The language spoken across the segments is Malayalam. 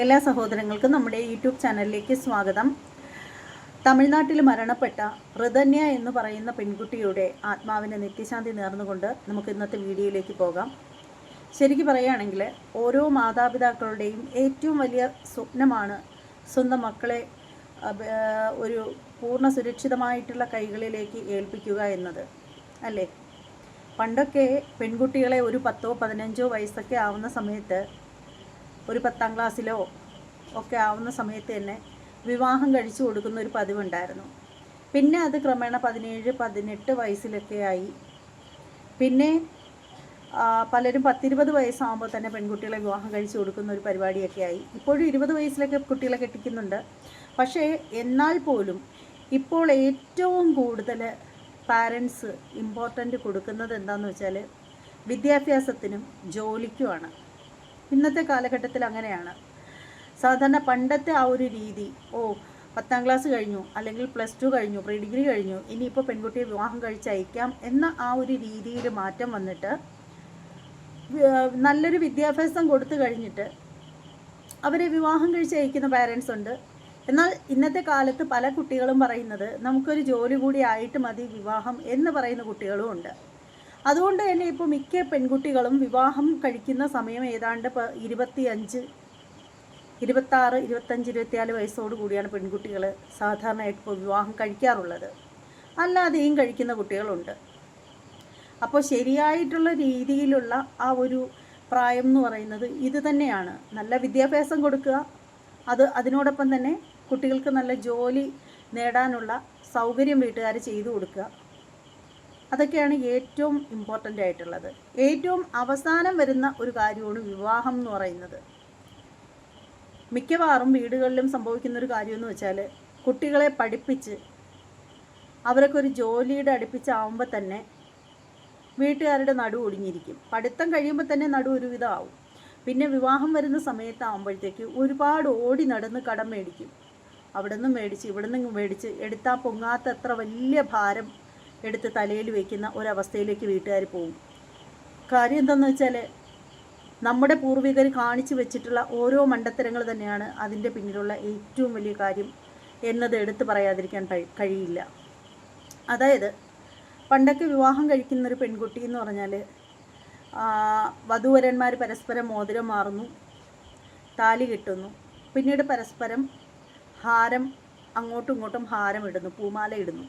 എല്ലാ സഹോദരങ്ങൾക്കും നമ്മുടെ യൂട്യൂബ് ചാനലിലേക്ക് സ്വാഗതം. തമിഴ്നാട്ടിൽ മരണപ്പെട്ട ഋതന്യ എന്ന് പറയുന്ന പെൺകുട്ടിയുടെ ആത്മാവിന് നിത്യശാന്തി നേർന്നുകൊണ്ട് നമുക്ക് ഇന്നത്തെ വീഡിയോയിലേക്ക് പോകാം. ശരിക്കും പറയുകയാണെങ്കിൽ ഓരോ മാതാപിതാക്കളുടെയും ഏറ്റവും വലിയ സ്വപ്നമാണ് സ്വന്തം മക്കളെ ഒരു പൂർണ സുരക്ഷിതമായിട്ടുള്ള കൈകളിലേക്ക് ഏൽപ്പിക്കുക എന്നത് അല്ലേ? പണ്ടൊക്കെ പെൺകുട്ടികളെ ഒരു പത്തോ പതിനഞ്ചോ വയസ്സൊക്കെ ആവുന്ന സമയത്ത് ഒരു പത്താം ക്ലാസ്സിലോ ഒക്കെ ആവുന്ന സമയത്ത് തന്നെ വിവാഹം കഴിച്ചു കൊടുക്കുന്ന ഒരു പതിവുണ്ടായിരുന്നു. പിന്നെ അത് ക്രമേണ പതിനേഴ് പതിനെട്ട് വയസ്സിലൊക്കെ ആയി. പിന്നെ പലരും പത്തിരുപത് വയസ്സാകുമ്പോൾ തന്നെ പെൺകുട്ടികളെ വിവാഹം കഴിച്ചു കൊടുക്കുന്ന ഒരു പരിപാടിയൊക്കെ ആയി. ഇപ്പോഴും ഇരുപത് വയസ്സിലൊക്കെ കുട്ടികളെ കെട്ടിക്കുന്നുണ്ട്. പക്ഷേ എന്നാൽ പോലും ഇപ്പോൾ ഏറ്റവും കൂടുതൽ പാരൻസ് ഇമ്പോർട്ടന്റ് കൊടുക്കുന്നത് എന്താണെന്ന് വെച്ചാൽ വിദ്യാഭ്യാസത്തിനും ജോലിക്കുമാണ്. ഇന്നത്തെ കാലഘട്ടത്തിൽ അങ്ങനെയാണ്. സാധാരണ പണ്ടത്തെ ആ ഒരു രീതി ഓ പത്താം ക്ലാസ് കഴിഞ്ഞു അല്ലെങ്കിൽ പ്ലസ് ടു കഴിഞ്ഞു പ്രീ ഡിഗ്രി കഴിഞ്ഞു ഇനിയിപ്പോൾ പെൺകുട്ടിയെ വിവാഹം കഴിച്ചയക്കാം എന്ന ആ ഒരു രീതിയിൽ മാറ്റം വന്നിട്ട് നല്ലൊരു വിദ്യാഭ്യാസം കൊടുത്തു കഴിഞ്ഞിട്ട് അവരെ വിവാഹം കഴിച്ച് അയക്കുന്ന പാരൻസ് ഉണ്ട്. എന്നാൽ ഇന്നത്തെ കാലത്ത് പല കുട്ടികളും പറയുന്നത് നമുക്കൊരു ജോലി കൂടി ആയിട്ട് മതി വിവാഹം എന്ന് പറയുന്ന കുട്ടികളും ഉണ്ട്. അതുകൊണ്ട് തന്നെ ഇപ്പോൾ മിക്ക പെൺകുട്ടികളും വിവാഹം കഴിക്കുന്ന സമയം ഏതാണ്ട് ഇപ്പോൾ ഇരുപത്തിയഞ്ച് ഇരുപത്താറ് ഇരുപത്തഞ്ച് ഇരുപത്തിനാല് വയസ്സോട് കൂടിയാണ് പെൺകുട്ടികൾ സാധാരണയായിട്ട് ഇപ്പോൾ വിവാഹം കഴിക്കാറുള്ളത്. അല്ലാതെയും കഴിക്കുന്ന കുട്ടികളുണ്ട്. അപ്പോൾ ശരിയായിട്ടുള്ള രീതിയിലുള്ള ആ ഒരു പ്രായം എന്ന് പറയുന്നത് ഇത് തന്നെയാണ്. നല്ല വിദ്യാഭ്യാസം കൊടുക്കുക അത് അതിനോടൊപ്പം തന്നെ കുട്ടികൾക്ക് നല്ല ജോലി നേടാനുള്ള സൗകര്യം വീട്ടുകാർ ചെയ്തു കൊടുക്കുക. അതൊക്കെയാണ് ഏറ്റവും ഇമ്പോർട്ടന്റ് ആയിട്ടുള്ളത്. ഏറ്റവും അവസാനം വരുന്ന ഒരു കാര്യമാണ് വിവാഹം എന്ന് പറയുന്നത്. മിക്കവാറും വീടുകളിലും സംഭവിക്കുന്ന ഒരു കാര്യമെന്ന് വെച്ചാൽ കുട്ടികളെ പഠിപ്പിച്ച് അവരൊക്കെ ഒരു ജോലിയുടെ അടുപ്പിച്ചാവുമ്പോൾ തന്നെ വീട്ടുകാരുടെ നടു ഒടിഞ്ഞിരിക്കും. പഠിത്തം കഴിയുമ്പോൾ തന്നെ നടു ഒരുവിധം ആവും പിന്നെ വിവാഹം വരുന്ന സമയത്താവുമ്പോഴത്തേക്ക് ഒരുപാട് ഓടി നടന്ന് കടം മേടിക്കും. അവിടെ നിന്നും മേടിച്ച് ഇവിടെ നിന്നും മേടിച്ച് എടുത്താൽ പൊങ്ങാത്ത അത്ര വലിയ ഭാരം എടുത്ത് തലയിൽ വയ്ക്കുന്ന ഒരവസ്ഥയിലേക്ക് വീട്ടുകാർ പോകും. കാര്യം എന്താണെന്ന് വെച്ചാൽ നമ്മുടെ പൂർവികർ കാണിച്ചു വെച്ചിട്ടുള്ള ഓരോ മണ്ടത്തരങ്ങൾ തന്നെയാണ് അതിന്റെ പിന്നിലുള്ള ഏറ്റവും വലിയ കാര്യം എന്നത് എടുത്തു പറയാതിരിക്കാൻ കഴിയില്ല. അതായത് പണ്ടൊക്കെ വിവാഹം കഴിക്കുന്ന ഒരു പെൺകുട്ടി എന്ന് പറഞ്ഞാൽ വധുവരന്മാർ പരസ്പരം മോതിരം മാറുന്നു താലി കിട്ടുന്നു പിന്നീട് പരസ്പരം ഹാരം അങ്ങോട്ടും ഇങ്ങോട്ടും ഹാരം ഇടുന്നു പൂമാല ഇടുന്നു.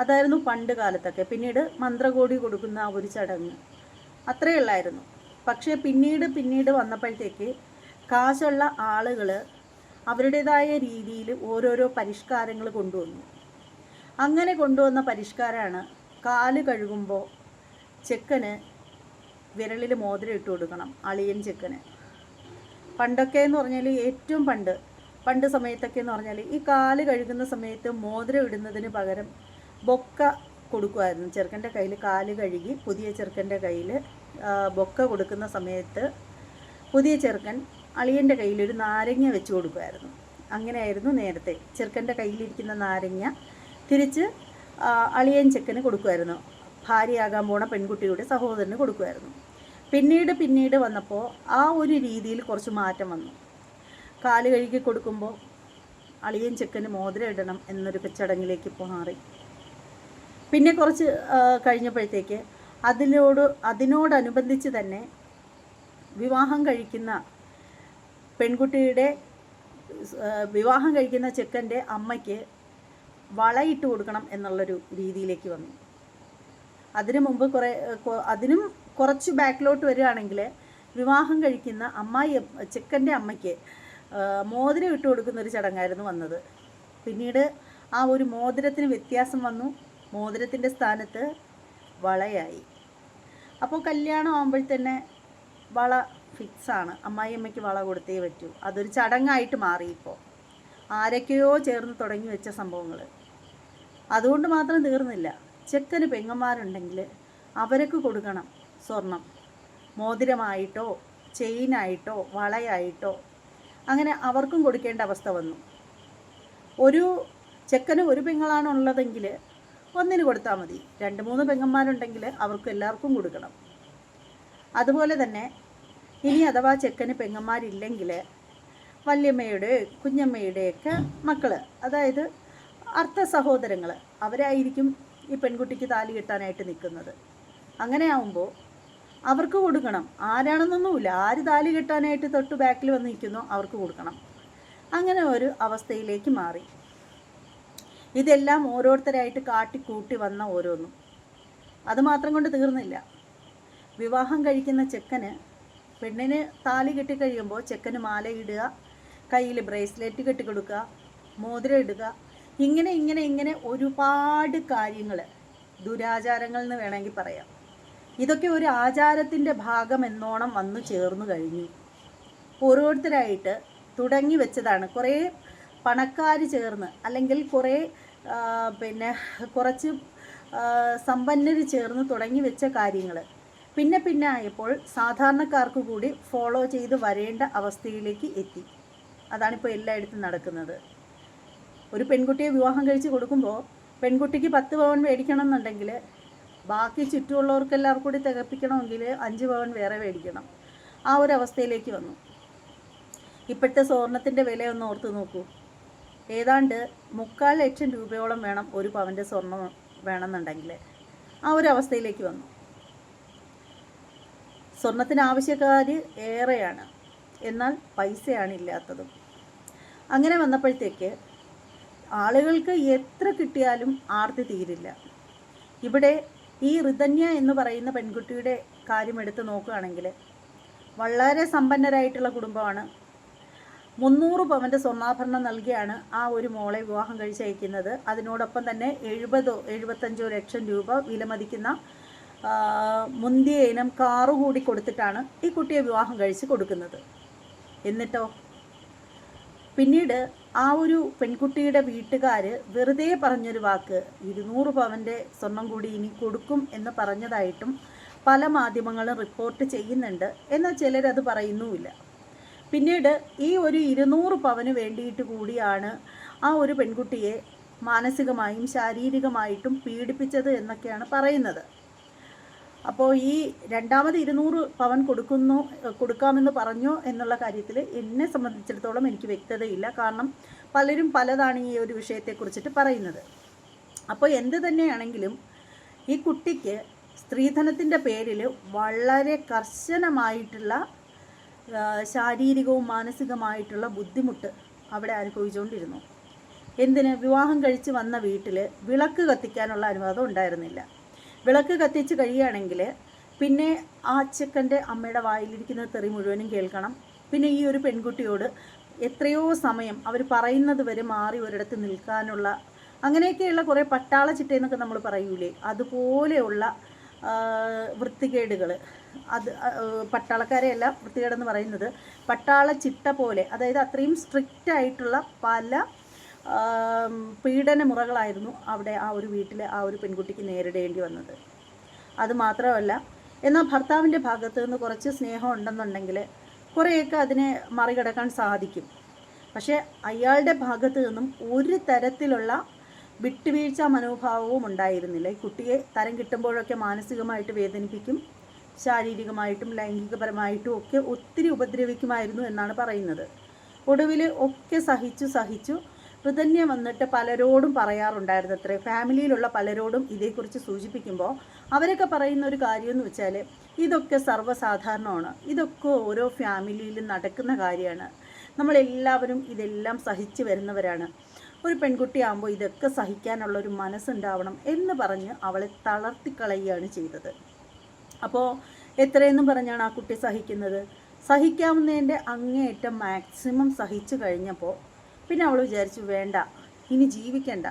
അതായിരുന്നു പണ്ട് കാലത്തൊക്കെ. പിന്നീട് മന്ത്രകോടി കൊടുക്കുന്ന ആ ഒരു ചടങ്ങ്. അത്രയേ ഉള്ളായിരുന്നു. പക്ഷേ പിന്നീട് പിന്നീട് വന്നപ്പോഴത്തേക്ക് കാശുള്ള ആളുകൾ അവരുടേതായ രീതിയിൽ ഓരോരോ പരിഷ്കാരങ്ങൾ കൊണ്ടുവന്നു. അങ്ങനെ കൊണ്ടുവന്ന പരിഷ്കാരമാണ് കാൽ കഴുകുമ്പോൾ ചെക്കന് വിരലിൽ മോതിരം ഇട്ട് കൊടുക്കണം അളിയൻ ചെക്കന്. പണ്ടൊക്കെ എന്ന് പറഞ്ഞാൽ ഏറ്റവും പണ്ട് പണ്ട് സമയത്തൊക്കെ എന്ന് പറഞ്ഞാൽ ഈ കാൽ കഴുകുന്ന സമയത്ത് മോതിരം ഇടുന്നതിന് പകരം ബൊക്ക കൊടുക്കുമായിരുന്നു ചെറുക്കന്റെ കയ്യിൽ കാൽ കഴുകി പുതിയ ചെറുക്കന്റെ കയ്യിൽ ബൊക്ക കൊടുക്കുന്ന സമയത്ത് പുതിയ ചെറുക്കൻ അളിയന്റെ കയ്യിൽ ഒരു നാരങ്ങ വെച്ച് കൊടുക്കുമായിരുന്നു അങ്ങനെയായിരുന്നു നേരത്തെ. ചെറുക്കന്റെ കയ്യിലിരിക്കുന്ന നാരങ്ങ തിരിച്ച് അളിയൻ ചെക്കന് കൊടുക്കുമായിരുന്നു ഭാര്യയാകാൻ പോണ പെൺകുട്ടിയുടെ സഹോദരന് കൊടുക്കുമായിരുന്നു പിന്നീട് പിന്നീട് വന്നപ്പോൾ ആ ഒരു രീതിയിൽ കുറച്ച് മാറ്റം വന്നു. കാൽ കഴുകി കൊടുക്കുമ്പോൾ അളിയൻ ചെക്കന് മോതിരം ഇടണം എന്നൊരു ചടങ്ങിലേക്ക് മാറി. പിന്നെ കുറച്ച് കഴിഞ്ഞപ്പോഴത്തേക്ക് അതിനോട് അതിനോടനുബന്ധിച്ച് തന്നെ വിവാഹം കഴിക്കുന്ന പെൺകുട്ടിയുടെ വിവാഹം കഴിക്കുന്ന ചെക്കന്റെ അമ്മയ്ക്ക് വളയിട്ട് കൊടുക്കണം എന്നുള്ളൊരു രീതിയിലേക്ക് വന്നു. അതിനു മുമ്പ് കുറേ അതിനും കുറച്ച് ബാക്കിലോട്ട് വരികയാണെങ്കിൽ വിവാഹം കഴിക്കുന്ന അമ്മായി ചെക്കന്റെ അമ്മയ്ക്ക് മോതിരം ഇട്ട് കൊടുക്കുന്ന ഒരു ചടങ്ങായിരുന്നു വന്നത്. പിന്നീട് ആ ഒരു മോതിരത്തിന് വ്യത്യാസം വന്നു. മോതിരത്തിന്റെ സ്ഥാനത്ത് വളയായി. അപ്പോൾ കല്യാണം ആകുമ്പോഴത്തന്നെ വള ഫിക്സാണ് അമ്മായിയമ്മയ്ക്ക് വള കൊടുത്തേ പറ്റൂ. അതൊരു ചടങ്ങായിട്ട് മാറി ഇപ്പോൾ. ആരൊക്കെയോ ചേർന്ന് തുടങ്ങി വെച്ച സംഭവങ്ങൾ. അതുകൊണ്ട് മാത്രം തീർന്നില്ല. ചെക്കന് പെങ്ങന്മാരുണ്ടെങ്കിൽ അവർക്ക് കൊടുക്കണം സ്വർണം. മോതിരമായിട്ടോ ചെയിനായിട്ടോ വളയായിട്ടോ അങ്ങനെ അവർക്കും കൊടുക്കേണ്ട അവസ്ഥ വന്നു. ഒരു ചെക്കന് ഒരു പെങ്ങളാണ് ഉള്ളതെങ്കിൽ ഒന്നിന് കൊടുത്താൽ മതി. രണ്ട് മൂന്ന് പെങ്ങന്മാരുണ്ടെങ്കിൽ അവർക്ക് എല്ലാവർക്കും കൊടുക്കണം. അതുപോലെ തന്നെ ഇനി അഥവാ ചെക്കന് പെങ്ങന്മാരില്ലെങ്കിൽ വല്യമ്മയുടെ കുഞ്ഞമ്മയുടെയൊക്കെ മക്കൾ അതായത് അർത്ഥ സഹോദരങ്ങൾ അവരായിരിക്കും ഈ പെൺകുട്ടിക്ക് താലി കെട്ടാനായിട്ട് നിൽക്കുന്നത്. അങ്ങനെ ആവുമ്പോൾ അവർക്ക് കൊടുക്കണം. ആരാണെന്നൊന്നുമില്ല. ആര് താലി കെട്ടാനായിട്ട് തൊട്ട് ബാക്കിൽ വന്ന് നിൽക്കുന്നോ അവർക്ക് കൊടുക്കണം. അങ്ങനെ ഒരു അവസ്ഥയിലേക്ക് മാറി. ഇതെല്ലാം ഓരോരുത്തരായിട്ട് കാട്ടിക്കൂട്ടി വന്ന ഓരോന്നും. അതുമാത്രം കൊണ്ട് തീർന്നില്ല. വിവാഹം കഴിക്കുന്ന ചെക്കന് പെണ്ണിന് താലി കെട്ടിക്കഴിയുമ്പോൾ ചെക്കന് മാല ഇടുക കയ്യിൽ ബ്രേസ്ലെറ്റ് കെട്ടിക്കൊടുക്കുക മോതിരം ഇടുക. ഇങ്ങനെ ഇങ്ങനെ ഇങ്ങനെ ഒരുപാട് കാര്യങ്ങൾ ദുരാചാരങ്ങൾ എന്ന് വേണമെങ്കിൽ പറയാം. ഇതൊക്കെ ഒരു ആചാരത്തിന്റെ ഭാഗം എന്നോണം വന്നു ചേർന്നു കഴിഞ്ഞു. ഓരോരുത്തരായിട്ട് തുടങ്ങി വെച്ചതാണ്. കുറേ പണക്കാർ ചേർന്ന് അല്ലെങ്കിൽ കുറേ പിന്നെ കുറച്ച് സമ്പന്നർ ചേർന്ന് തുടങ്ങി വെച്ച കാര്യങ്ങൾ പിന്നെ പിന്നെ ആയപ്പോൾ സാധാരണക്കാർക്ക് കൂടി ഫോളോ ചെയ്ത് വരേണ്ട അവസ്ഥയിലേക്ക് എത്തി. അതാണിപ്പോൾ എല്ലായിടത്തും നടക്കുന്നത്. ഒരു പെൺകുട്ടിയെ വിവാഹം കഴിച്ച് കൊടുക്കുമ്പോൾ പെൺകുട്ടിക്ക് പത്ത് പവൻ മേടിക്കണം എന്നുണ്ടെങ്കിൽ ബാക്കി ചുറ്റുമുള്ളവർക്കെല്ലാവർക്കും കൂടി തികപ്പിക്കണമെങ്കിൽ അഞ്ച് പവൻ വേറെ മേടിക്കണം. ആ ഒരു അവസ്ഥയിലേക്ക് വന്നു. ഇപ്പോഴത്തെ സ്വർണത്തിന്റെ ഒന്ന് ഓർത്ത് നോക്കൂ. ഏതാണ്ട് മുക്കാൽ ലക്ഷം രൂപയോളം വേണം ഒരു പവന്റെ സ്വർണം വേണമെന്നുണ്ടെങ്കിൽ. ആ ഒരു അവസ്ഥയിലേക്ക് വന്നു. സ്വർണത്തിന് ആവശ്യക്കാർ ഏറെയാണ്. എന്നാൽ പൈസയാണ് ഇല്ലാത്തതും. അങ്ങനെ വന്നപ്പോഴത്തേക്ക് ആളുകൾക്ക് എത്ര കിട്ടിയാലും ആർത്തി തീരില്ല. ഇവിടെ ഈ ഋതന്യ എന്ന് പറയുന്ന പെൺകുട്ടിയുടെ കാര്യം എടുത്ത് നോക്കുകയാണെങ്കിൽ വളരെ സമ്പന്നരായിട്ടുള്ള കുടുംബമാണ് മുന്നൂറ് പവന്റെ സ്വർണാഭരണം നൽകിയാണ് ആ ഒരു മോളെ വിവാഹം കഴിച്ചയക്കുന്നത്. അതിനോടൊപ്പം തന്നെ എഴുപതോ എഴുപത്തഞ്ചോ ലക്ഷം രൂപ വിലമതിക്കുന്ന മുന്തിയ ഇനം കാറ് കൂടി കൊടുത്തിട്ടാണ് ഈ കുട്ടിയെ വിവാഹം കഴിച്ച് കൊടുക്കുന്നത്. എന്നിട്ടോ? പിന്നീട് ആ ഒരു പെൺകുട്ടിയുടെ വീട്ടുകാർ വെറുതെ പറഞ്ഞൊരു വാക്ക് ഇരുന്നൂറ് പവന്റെ സ്വർണം കൂടി ഇനി കൊടുക്കും എന്ന് പറഞ്ഞതായിട്ടും പല മാധ്യമങ്ങളും റിപ്പോർട്ട് ചെയ്യുന്നുണ്ട്. എന്നാൽ ചിലരത് പറയുന്നുമില്ല. പിന്നീട് ഈ ഒരു ഇരുന്നൂറ് പവന് വേണ്ടിയിട്ട് കൂടിയാണ് ആ ഒരു പെൺകുട്ടിയെ മാനസികമായും ശാരീരികമായിട്ടും പീഡിപ്പിച്ചത് എന്നൊക്കെയാണ് പറയുന്നത്. അപ്പോൾ ഈ രണ്ടാമത് ഇരുന്നൂറ് പവൻ കൊടുക്കുന്നു കൊടുക്കാമെന്ന് പറഞ്ഞു എന്നുള്ള കാര്യത്തിൽ എന്നെ സംബന്ധിച്ചിടത്തോളം എനിക്ക് വ്യക്തതയില്ല. കാരണം പലരും പലതാണ് ഈ ഒരു വിഷയത്തെക്കുറിച്ചിട്ട് പറയുന്നത്. അപ്പോൾ എന്ത് തന്നെയാണെങ്കിലും ഈ കുട്ടിക്ക് സ്ത്രീധനത്തിന്റെ പേരിൽ വളരെ കർശനമായിട്ടുള്ള ശാരീരികവും മാനസികമായിട്ടുള്ള ബുദ്ധിമുട്ട് അവിടെ അനുഭവിച്ചുകൊണ്ടിരുന്നു. എന്തിന്? വിവാഹം കഴിച്ച് വന്ന വീട്ടിൽ വിളക്ക് കത്തിക്കാനുള്ള അനുവാദം ഉണ്ടായിരുന്നില്ല. വിളക്ക് കത്തിച്ച് കഴിയുകയാണെങ്കിൽ പിന്നെ ആ അച്ചക്കന്റെ അമ്മയുടെ വായിലിരിക്കുന്ന തെറി മുഴുവനും കേൾക്കണം. പിന്നെ ഈ ഒരു പെൺകുട്ടിയോട് എത്രയോ സമയം അവർ പറയുന്നത് വരെ മാറി ഒരിടത്ത് നിൽക്കാനുള്ള അങ്ങനെയൊക്കെയുള്ള കുറേ പട്ടാള ചിട്ടയെന്നൊക്കെ നമ്മൾ പറയൂലേ? അതുപോലെയുള്ള വൃത്തികേടുകൾ അത് പട്ടാളക്കാരെയല്ല വൃത്തികേടെന്ന് പറയുന്നത്. പട്ടാള ചിട്ട പോലെ അതായത് അത്രയും സ്ട്രിക്റ്റ് ആയിട്ടുള്ള പല പീഡന മുറകളായിരുന്നു അവിടെ ആ ഒരു വീട്ടിൽ ആ ഒരു പെൺകുട്ടിക്ക് നേരിടേണ്ടി വന്നത്. അതുമാത്രമല്ല എന്നാൽ ഭർത്താവിന്റെ ഭാഗത്ത് നിന്ന് കുറച്ച് സ്നേഹം ഉണ്ടെന്നുണ്ടെങ്കിൽ കുറേയൊക്കെ അതിനെ മറികടക്കാൻ സാധിക്കും. പക്ഷേ അയാളുടെ ഭാഗത്തു നിന്നും ഒരു തരത്തിലുള്ള വിട്ടുവീഴ്ച മനോഭാവവും ഉണ്ടായിരുന്നില്ല. ഈ കുട്ടിയെ തരം കിട്ടുമ്പോഴൊക്കെ മാനസികമായിട്ട് വേദനിപ്പിക്കും ശാരീരികമായിട്ടും ലൈംഗികപരമായിട്ടും ഒക്കെ ഒത്തിരി ഉപദ്രവിക്കുമായിരുന്നു എന്നാണ് പറയുന്നത്. ഒടുവിൽ ഒക്കെ സഹിച്ചു സഹിച്ചു ഋതന്യ വന്നിട്ട് പലരോടും പറയാറുണ്ടായിരുന്നു അത്രേ ഫാമിലിയിലുള്ള പലരോടും ഇതേക്കുറിച്ച് സൂചിപ്പിക്കുമ്പോൾ അവരൊക്കെ പറയുന്ന ഒരു കാര്യം എന്ന് വെച്ചാൽ ഇതൊക്കെ സർവസാധാരണമാണ്. ഇതൊക്കെ ഓരോ ഫാമിലിയിലും നടക്കുന്ന കാര്യമാണ്. നമ്മളെല്ലാവരും ഇതെല്ലാം സഹിച്ചു വരുന്നവരാണ്. ഒരു പെൺകുട്ടിയാകുമ്പോൾ ഇതൊക്കെ സഹിക്കാനുള്ള ഒരു മനസ്സുണ്ടാവണം എന്ന് പറഞ്ഞ് അവളെ തളർത്തിക്കളയുകയാണ് ചെയ്തത്. അപ്പോൾ എത്രയെന്നും പറഞ്ഞാണ് ആ കുട്ടി സഹിക്കുന്നത്? സഹിക്കാവുന്നതിന്റെ അങ്ങേയറ്റം മാക്സിമം സഹിച്ചു കഴിഞ്ഞപ്പോൾ പിന്നെ അവൾ വിചാരിച്ചു വേണ്ട ഇനി ജീവിക്കണ്ട.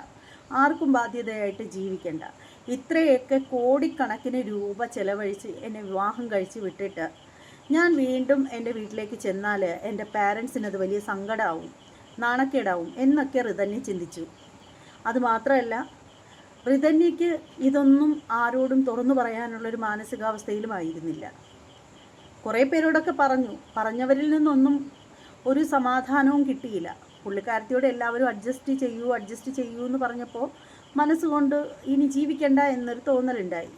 ആർക്കും ബാധ്യതയായിട്ട് ജീവിക്കണ്ട. ഇത്രയൊക്കെ കോടിക്കണക്കിന് രൂപ ചിലവഴിച്ച് എന്നെ വിവാഹം കഴിച്ച് വിട്ടിട്ട് ഞാൻ വീണ്ടും എന്റെ വീട്ടിലേക്ക് ചെന്നാൽ എന്റെ പാരൻസിനത് വലിയ സങ്കടമാവും നാണക്കേടാവും എന്നൊക്കെ റിതന്യ ചിന്തിച്ചു. അതുമാത്രമല്ല റിതന്യയ്ക്ക് ഇതൊന്നും ആരോടും തുറന്നു പറയാനുള്ളൊരു മാനസികാവസ്ഥയിലും ആയിരുന്നില്ല കുറേ പേരോടൊക്കെ പറഞ്ഞു പറഞ്ഞവരിൽ നിന്നൊന്നും ഒരു സമാധാനവും കിട്ടിയില്ല. പുള്ളിക്കാരത്തിയോട് എല്ലാവരും അഡ്ജസ്റ്റ് ചെയ്യൂ അഡ്ജസ്റ്റ് ചെയ്യൂ എന്ന് പറഞ്ഞപ്പോൾ മനസ്സുകൊണ്ട് ഇനി ജീവിക്കണ്ട എന്നൊരു തോന്നലുണ്ടായി.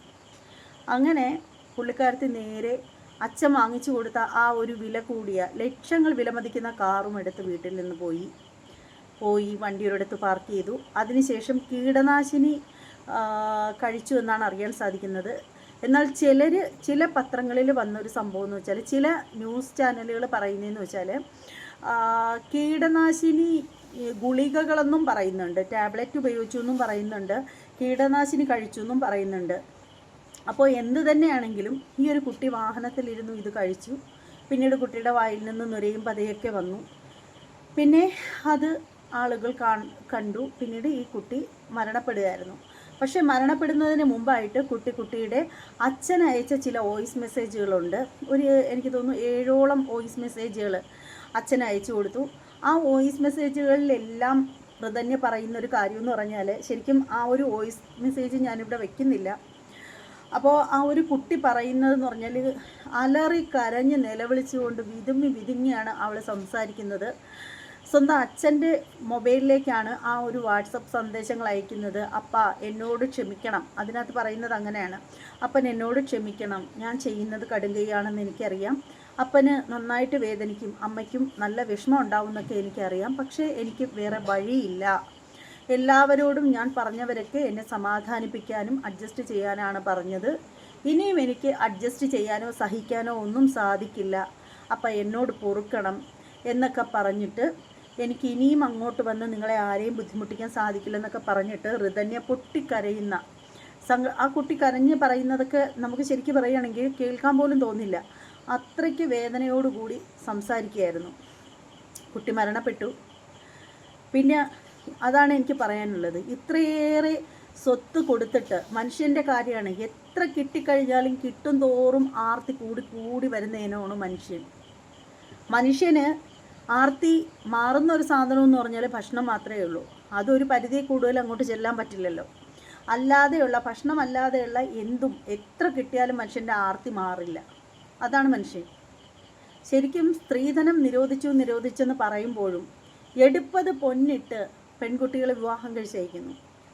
അങ്ങനെ പുള്ളിക്കാരത്തി നേരെ അച്ഛൻ വാങ്ങിച്ചു കൊടുത്ത ആ ഒരു വില കൂടിയ ലക്ഷങ്ങൾ വിലമതിക്കുന്ന കാറും എടുത്ത് വീട്ടിൽ നിന്ന് പോയി. പോയി വണ്ടിയൊരിടത്ത് പാർക്ക് ചെയ്തു. അതിനുശേഷം കീടനാശിനി കഴിച്ചു എന്നാണ് അറിയാൻ സാധിക്കുന്നത്. എന്നാൽ ചിലർ ചില പത്രങ്ങളിൽ വന്നൊരു സംഭവം എന്ന് വെച്ചാൽ ചില ന്യൂസ് ചാനലുകൾ പറയുന്നതെന്ന് വെച്ചാൽ കീടനാശിനി ഗുളികകളെന്നും പറയുന്നുണ്ട്. ടാബ്ലറ്റ് ഉപയോഗിച്ചു എന്നും പറയുന്നുണ്ട്. കീടനാശിനി കഴിച്ചു എന്നും പറയുന്നുണ്ട്. അപ്പോൾ എന്ത് തന്നെയാണെങ്കിലും ഈ ഒരു കുട്ടി വാഹനത്തിലിരുന്നു ഇത് കഴിച്ചു. പിന്നീട് കുട്ടിയുടെ വായിൽ നിന്ന് നുരയും പതയൊക്കെ വന്നു. പിന്നെ അത് ആളുകൾ കണ്ടു. പിന്നീട് ഈ കുട്ടി മരണപ്പെടുകയായിരുന്നു. പക്ഷേ മരണപ്പെടുന്നതിന് മുമ്പായിട്ട് കുട്ടി കുട്ടിയുടെ അച്ഛൻ അയച്ച ചില വോയിസ് മെസ്സേജുകളുണ്ട്. ഒരു എനിക്ക് തോന്നുന്നു ഏഴോളം വോയിസ് മെസ്സേജുകൾ അച്ഛൻ അയച്ചു കൊടുത്തു. ആ വോയിസ് മെസ്സേജുകളിലെല്ലാം മൃതന്യ പറയുന്നൊരു കാര്യം എന്ന് പറഞ്ഞാൽ ശരിക്കും ആ ഒരു വോയിസ് മെസ്സേജ് ഞാനിവിടെ വെക്കുന്നില്ല. അപ്പോൾ ആ ഒരു കുട്ടി പറയുന്നതെന്ന് പറഞ്ഞാൽ അലറി കരഞ്ഞ് നിലവിളിച്ചുകൊണ്ട് വിതുങ്ങി വിതുങ്ങിയാണ് അവൾ സംസാരിക്കുന്നത്. സ്വന്തം അച്ഛന്റെ മൊബൈലിലേക്കാണ് ആ ഒരു വാട്സപ്പ് സന്ദേശങ്ങൾ അയക്കുന്നത്. അപ്പ എന്നോട് ക്ഷമിക്കണം. അതിനകത്ത് പറയുന്നത് അങ്ങനെയാണ്. അപ്പൻ എന്നോട് ക്ഷമിക്കണം. ഞാൻ ചെയ്യുന്നത് കടുങ്കയാണെന്ന് എനിക്കറിയാം. അപ്പന് നന്നായിട്ട് വേദനിക്കും. അമ്മയ്ക്കും നല്ല വിഷമം ഉണ്ടാവുമെന്നൊക്കെ എനിക്കറിയാം. പക്ഷേ എനിക്ക് വേറെ വഴിയില്ല. എല്ലാവരോടും ഞാൻ പറഞ്ഞവരൊക്കെ എന്നെ സമാധാനിപ്പിക്കാനും അഡ്ജസ്റ്റ് ചെയ്യാനാണ് പറഞ്ഞത്. ഇനിയും എനിക്ക് അഡ്ജസ്റ്റ് ചെയ്യാനോ സഹിക്കാനോ ഒന്നും സാധിക്കില്ല. അപ്പം എന്നോട് പൊറുക്കണം എന്നൊക്കെ പറഞ്ഞിട്ട് എനിക്ക് ഇനിയും അങ്ങോട്ട് വന്ന് നിങ്ങളെ ആരെയും ബുദ്ധിമുട്ടിക്കാൻ സാധിക്കില്ലെന്നൊക്കെ പറഞ്ഞിട്ട് ഋതന്യ പൊട്ടിക്കരയുന്ന സങ്ക ആ കുട്ടി കരഞ്ഞ് പറയുന്നതൊക്കെ നമുക്ക് ശരിക്കും പറയുകയാണെങ്കിൽ കേൾക്കാൻ പോലും തോന്നില്ല. അത്രയ്ക്ക് വേദനയോടുകൂടി സംസാരിക്കുകയായിരുന്നു. കുട്ടി മരണപ്പെട്ടു. പിന്നെ അതാണ് എനിക്ക് പറയാനുള്ളത്. ഇത്രയേറെ സ്വത്ത് കൊടുത്തിട്ട് മനുഷ്യന്റെ കാര്യമാണ് എത്ര കിട്ടിക്കഴിഞ്ഞാലും കിട്ടും തോറും ആർത്തി കൂടി കൂടി വരുന്നതിനാണ് മനുഷ്യൻ. മനുഷ്യന് ആർത്തി മാറുന്ന ഒരു സാധനം എന്ന് പറഞ്ഞാൽ ഭക്ഷണം മാത്രമേ ഉള്ളൂ. അതൊരു പരിധി കൂടുതൽ അങ്ങോട്ട് ചെല്ലാൻ പറ്റില്ലല്ലോ. അല്ലാതെയുള്ള ഭക്ഷണം അല്ലാതെയുള്ള എന്തും എത്ര കിട്ടിയാലും മനുഷ്യന്റെ ആർത്തി മാറില്ല. അതാണ് മനുഷ്യൻ. ശരിക്കും സ്ത്രീധനം നിരോധിച്ചു നിരോധിച്ചെന്ന് പറയുമ്പോഴും എടുപ്പത് പൊന്നിട്ട് പെൺകുട്ടികളെ വിവാഹം കഴിച്ചയക്കുന്നു.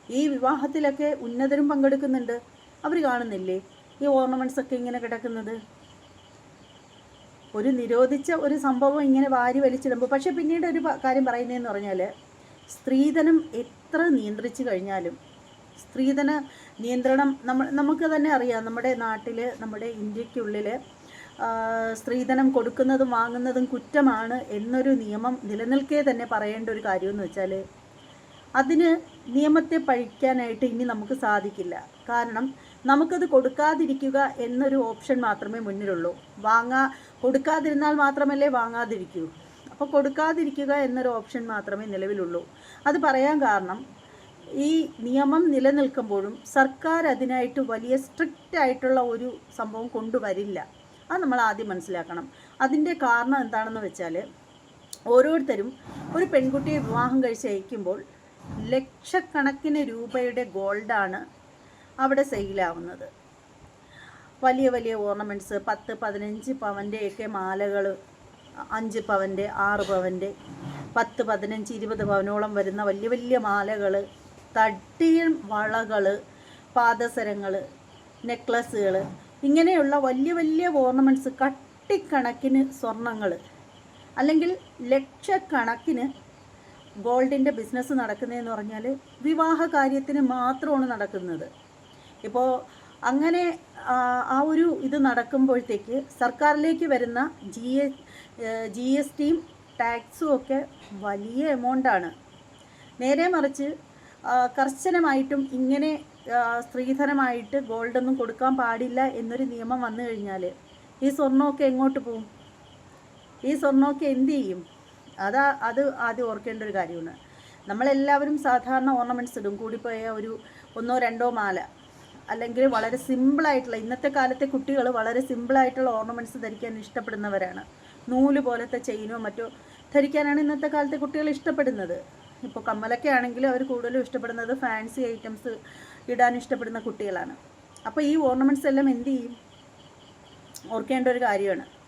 ഈ വിവാഹത്തിലൊക്കെ ഉന്നതരും പങ്കെടുക്കുന്നുണ്ട്. അവർ കാണുന്നില്ലേ? ഈ ഓർണമെന്റ്സ് ഒക്കെ ഇങ്ങനെ കിടക്കുന്നത്. ഒരു നിരോധിച്ച ഒരു സംഭവം ഇങ്ങനെ വാരി വലിച്ചിടുമ്പോൾ പക്ഷെ പിന്നീട് ഒരു കാര്യം പറയുന്നതെന്ന് പറഞ്ഞാൽ സ്ത്രീധനം എത്ര നിയന്ത്രിച്ചു കഴിഞ്ഞാലും സ്ത്രീധന നിയന്ത്രണം നമ്മൾ നമുക്ക് തന്നെ അറിയാം. നമ്മുടെ നാട്ടിൽ നമ്മുടെ ഇന്ത്യക്കുള്ളിൽ സ്ത്രീധനം കൊടുക്കുന്നതും വാങ്ങുന്നതും കുറ്റമാണ് എന്നൊരു നിയമം നിലനിൽക്കേ തന്നെ പറയേണ്ട ഒരു കാര്യമെന്ന് വെച്ചാൽ അതിന് നിയമത്തെ പഴിക്കാനായിട്ട് ഇനി നമുക്ക് സാധിക്കില്ല. കാരണം നമുക്കത് കൊടുക്കാതിരിക്കുക എന്നൊരു ഓപ്ഷൻ മാത്രമേ മുന്നിലുള്ളൂ. വാങ്ങാ കൊടുക്കാതിരുന്നാൽ മാത്രമല്ലേ വാങ്ങാതിരിക്കൂ. അപ്പോൾ കൊടുക്കാതിരിക്കുക എന്നൊരു ഓപ്ഷൻ മാത്രമേ നിലവിലുള്ളൂ. അത് പറയാൻ കാരണം ഈ നിയമം നിലനിൽക്കുമ്പോഴും സർക്കാർ അതിനായിട്ട് വലിയ സ്ട്രിക്റ്റ് ആയിട്ടുള്ള ഒരു സംഭവം കൊണ്ടുവരില്ല. അത് നമ്മൾ ആദ്യം മനസ്സിലാക്കണം. അതിന്റെ കാരണം എന്താണെന്ന് വെച്ചാൽ ഓരോരുത്തരും ഒരു പെൺകുട്ടിയെ വിവാഹം കഴിച്ച് അയക്കുമ്പോൾ ലക്ഷക്കണക്കിന് രൂപയുടെ ഗോൾഡാണ് അവിടെ സെയിലാവുന്നത്. വലിയ വലിയ ഓർണമെന്റ്സ് പത്ത് പതിനഞ്ച് പവന്റെയൊക്കെ മാലകൾ അഞ്ച് പവന്റെ ആറ് പവന്റെ പത്ത് പതിനഞ്ച് ഇരുപത് പവനോളം വരുന്ന വലിയ വലിയ മാലകൾ തട്ടിയ വളകൾ പാദസരങ്ങൾ നെക്ലസ്സുകൾ ഇങ്ങനെയുള്ള വലിയ വലിയ ഓർണമെന്റ്സ് കട്ടിക്കണക്കിന് സ്വർണങ്ങൾ അല്ലെങ്കിൽ ലക്ഷക്കണക്കിന് ഗോൾഡിന്റെ ബിസിനസ് നടക്കുന്നതെന്ന് പറഞ്ഞാൽ വിവാഹ കാര്യത്തിന് മാത്രമാണ് നടക്കുന്നത്. ഇപ്പോൾ അങ്ങനെ ആ, ഒരു ഇത് നടക്കുമ്പോഴത്തേക്ക് സർക്കാരിലേക്ക് വരുന്ന ജി ജി എസ് ടിയും ടാക്സും ഒക്കെ വലിയ എമൗണ്ടാണ് നേരെ മറിച്ച് കർശനമായിട്ടും ഇങ്ങനെ സ്ത്രീധനമായിട്ട് ഗോൾഡൊന്നും കൊടുക്കാൻ പാടില്ല എന്നൊരു നിയമം വന്നു കഴിഞ്ഞാൽ ഈ സ്വർണമൊക്കെ എങ്ങോട്ട് പോവും? ഈ സ്വർണമൊക്കെ എന്ത് ചെയ്യും? അതാ അത് ആദ്യം ഓർക്കേണ്ട ഒരു കാര്യമാണ്. നമ്മളെല്ലാവരും സാധാരണ ഓർണമെന്റ്സ് ഇടും. കൂടിപ്പോയ ഒരു ഒന്നോ രണ്ടോ മാല. അല്ലെങ്കിൽ വളരെ സിമ്പിളായിട്ടുള്ള ഇന്നത്തെ കാലത്തെ കുട്ടികൾ വളരെ സിമ്പിളായിട്ടുള്ള ഓർണമെന്റ്സ് ധരിക്കാൻ ഇഷ്ടപ്പെടുന്നവരാണ്. നൂൽ പോലത്തെ ചെയിനോ മറ്റോ ധരിക്കാനാണ് ഇന്നത്തെ കാലത്തെ കുട്ടികൾ ഇഷ്ടപ്പെടുന്നത്. ഇപ്പോൾ കമ്മലൊക്കെ ആണെങ്കിലും അവർ കൂടുതലും ഇഷ്ടപ്പെടുന്നത് ഫാൻസി ഐറ്റംസ് ഇടാൻ ഇഷ്ടപ്പെടുന്ന കുട്ടികളാണ്. അപ്പോൾ ഈ ഓർണമെന്റ്സ് എല്ലാം എന്ത് ചെയ്യും? ഓർക്കേണ്ട ഒരു കാര്യമാണ്.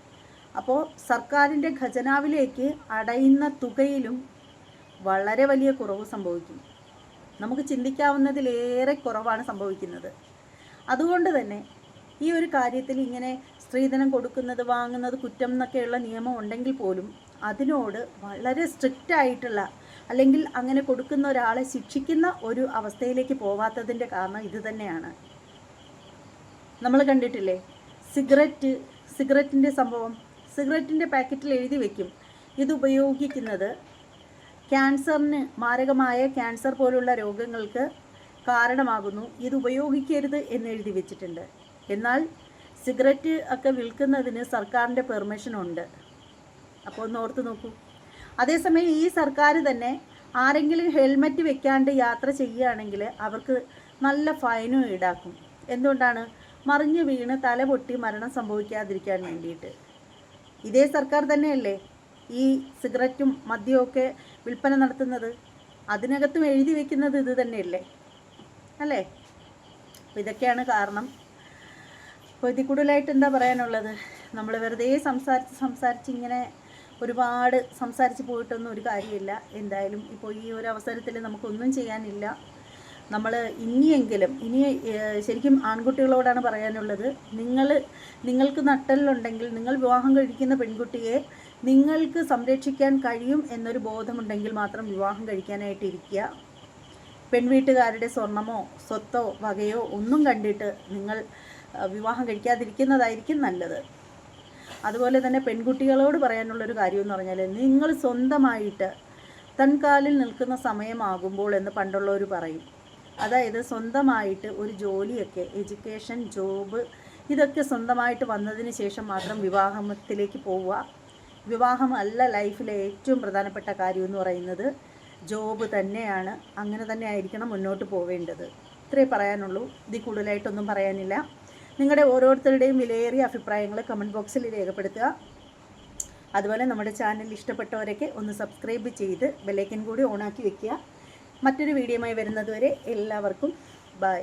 അപ്പോൾ സർക്കാരിന്റെ ഖജനാവിലേക്ക് അടയുന്ന തുകയിലും വളരെ വലിയ കുറവ് സംഭവിക്കും നമുക്ക് ചിന്തിക്കാവുന്നതിലേറെ കുറവാണ് സംഭവിക്കുന്നത്. അതുകൊണ്ട് തന്നെ ഈ ഒരു കാര്യത്തിൽ ഇങ്ങനെ സ്ത്രീധനം കൊടുക്കുന്നത് വാങ്ങുന്നത് കുറ്റം എന്നൊക്കെയുള്ള നിയമം ഉണ്ടെങ്കിൽ പോലും അതിനോട് വളരെ സ്ട്രിക്റ്റ് ആയിട്ടുള്ള അല്ലെങ്കിൽ അങ്ങനെ കൊടുക്കുന്ന ഒരാളെ ശിക്ഷിക്കുന്ന ഒരു അവസ്ഥയിലേക്ക് പോവാത്തതിന്റെ കാരണം ഇത് തന്നെയാണ്. നമ്മൾ കണ്ടിട്ടില്ലേ? സിഗരറ്റ് സിഗരറ്റിന്റെ സംഭവം സിഗരറ്റിന്റെ പാക്കറ്റിൽ എഴുതി വയ്ക്കും ഇത് ഉപയോഗിക്കുന്നത് ക്യാൻസറിന് മാരകമായ ക്യാൻസർ പോലുള്ള രോഗങ്ങൾക്ക് കാരണമാകുന്നു. ഇത് ഉപയോഗിക്കരുത് എന്ന് എഴുതി വെച്ചിട്ടുണ്ട്. എന്നാൽ സിഗരറ്റ് ഒക്കെ വിൽക്കുന്നതിന് സർക്കാരിന്റെ പെർമിഷൻ ഉണ്ട്. അപ്പോൾ ഒന്ന് ഓർത്ത് നോക്കൂ. അതേസമയം ഈ സർക്കാർ തന്നെ ആരെങ്കിലും ഹെൽമറ്റ് വെക്കാണ്ട് യാത്ര ചെയ്യുകയാണെങ്കിൽ അവർക്ക് നല്ല ഫൈനും ഈടാക്കും. എന്തുകൊണ്ടാണ്? മറിഞ്ഞു വീണ് തല പൊട്ടി മരണം സംഭവിക്കാതിരിക്കാൻ വേണ്ടിയിട്ട്. ഇതേ സർക്കാർ തന്നെയല്ലേ ഈ സിഗരറ്റും മദ്യവും ഒക്കെ വിൽപ്പന നടത്തുന്നത്? അതിനകത്തും എഴുതി വെക്കുന്നത് ഇത് തന്നെയല്ലേ? അല്ലേ? അപ്പോൾ ഇതൊക്കെയാണ് കാരണം. അപ്പോൾ ഇതിൽ കൂടുതലായിട്ട് എന്താ പറയാനുള്ളത്? നമ്മൾ വെറുതെ സംസാരിച്ച് സംസാരിച്ച് ഇങ്ങനെ ഒരുപാട് സംസാരിച്ച് പോയിട്ടൊന്നും ഒരു കാര്യമില്ല. എന്തായാലും ഇപ്പോൾ ഈ ഒരു അവസരത്തിൽ നമുക്കൊന്നും ചെയ്യാനില്ല. നമ്മൾ ഇനിയെങ്കിലും ഇനി ശരിക്കും ആൺകുട്ടികളോടാണ് പറയാനുള്ളത്. നിങ്ങൾ നിങ്ങൾക്ക് നട്ടലുണ്ടെങ്കിൽ നിങ്ങൾ വിവാഹം കഴിക്കുന്ന പെൺകുട്ടിയെ നിങ്ങൾക്ക് സംരക്ഷിക്കാൻ കഴിയും എന്നൊരു ബോധമുണ്ടെങ്കിൽ മാത്രം വിവാഹം കഴിക്കാനായിട്ട് ഇരിക്കുക. പെൺവീട്ടുകാരുടെ സ്വർണമോ സ്വത്തോ വകയോ ഒന്നും കണ്ടിട്ട് നിങ്ങൾ വിവാഹം കഴിക്കാതിരിക്കുന്നതായിരിക്കും നല്ലത്. അതുപോലെ തന്നെ പെൺകുട്ടികളോട് പറയാനുള്ളൊരു കാര്യം എന്ന് പറഞ്ഞാൽ നിങ്ങൾ സ്വന്തമായിട്ട് തൻകാലിൽ നിൽക്കുന്ന സമയമാകുമ്പോൾ എന്ന് പണ്ടുള്ളവർ പറയും. അതായത് സ്വന്തമായിട്ട് ഒരു ജോലിയൊക്കെ എഡ്യൂക്കേഷൻ ജോബ് ഇതൊക്കെ സ്വന്തമായിട്ട് വന്നതിന് ശേഷം മാത്രം വിവാഹത്തിലേക്ക് പോവുക. വിവാഹം അല്ല ലൈഫിലെ ഏറ്റവും പ്രധാനപ്പെട്ട കാര്യം എന്ന് പറയുന്നത് ജോബ് തന്നെയാണ്. അങ്ങനെ തന്നെ ആയിരിക്കണം മുന്നോട്ട് പോവേണ്ടത്. ഇത്രേ പറയാനുള്ളൂ. ഇതിൽ കൂടുതലായിട്ടൊന്നും പറയാനില്ല. നിങ്ങളുടെ ഓരോരുത്തരുടെയും വിലയേറിയ അഭിപ്രായങ്ങൾ കമന്റ് ബോക്സിൽ രേഖപ്പെടുത്തുക. അതുപോലെ നമ്മുടെ ചാനൽ ഇഷ്ടപ്പെട്ടവരൊക്കെ ഒന്ന് സബ്സ്ക്രൈബ് ചെയ്ത് ബെല്ലൈക്കൻ കൂടി ഓണാക്കി വെക്കുക. മറ്റൊരു വീഡിയോയുമായി വരുന്നതുവരെ എല്ലാവർക്കും ബൈ.